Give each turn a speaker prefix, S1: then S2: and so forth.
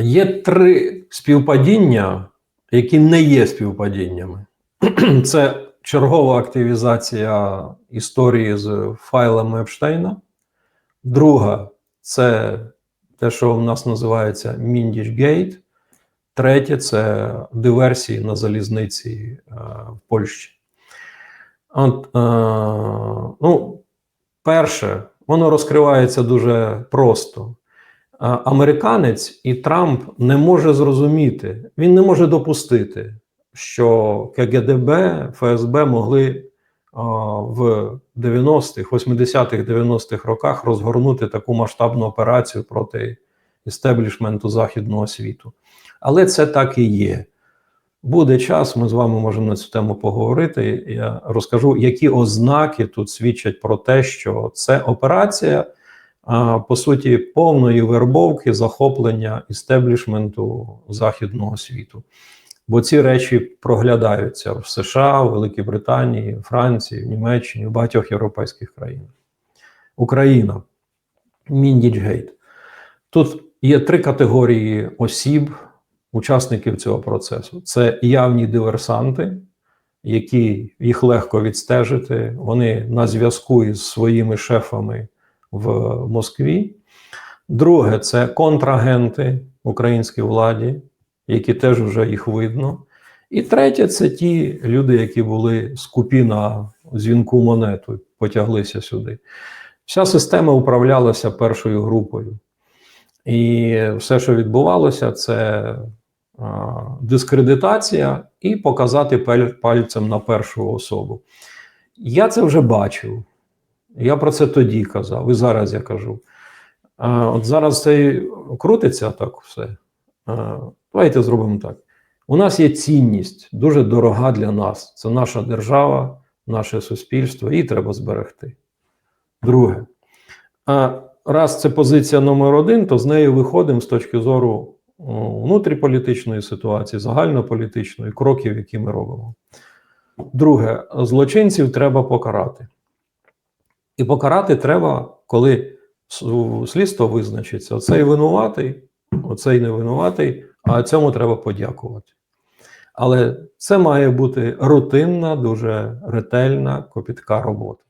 S1: Є три співпадіння, які не є співпадіннями. Це чергова активізація історії з файлами Епштейна. Друга це те, що в нас називається Міндіч Гейт. Третє це диверсії на залізниці е, в Польщі. От, е, ну, перше, воно розкривається дуже просто. Американець і Трамп не може зрозуміти, він не може допустити, що КГДБ, ФСБ могли в 90-х, 80-х, 90-х роках розгорнути таку масштабну операцію проти істеблішменту західного світу. Але це так і є. Буде час, ми з вами можемо на цю тему поговорити. Я розкажу, які ознаки тут свідчать про те, що це операція, по суті, повної вербовки, захоплення істеблішменту західного світу. Бо ці речі проглядаються в США, в Великій Британії, Франції, в Німеччині, в багатьох європейських країнах. Україна, Міндічгейт. Тут є три категорії осіб, учасників цього процесу. Це явні диверсанти, які їх легко відстежити. Вони на зв'язку із своїми шефами в Москві. Друге, це контрагенти українській владі, які теж вже їх видно. І третє, це ті люди, які були скупі на дзвінку монету, потяглися сюди. Вся система управлялася першою групою. І все, що відбувалося, це дискредитація і показати пальцем на першу особу. Я це вже бачив. Я про це тоді казав, і зараз я кажу. От зараз це крутиться так все. Давайте зробимо так. У нас є цінність, дуже дорога для нас. Це наша держава, наше суспільство, її треба зберегти. Друге. Раз це позиція номер один, то з нею виходимо з точки зору внутріполітичної ситуації, загальнополітичної, кроків, які ми робимо. Друге, злочинців треба покарати. І покарати треба, коли слідство визначиться, оцей винуватий, оцей не винуватий, а цьому треба подякувати. Але це має бути рутинна, дуже ретельна, копітка робота.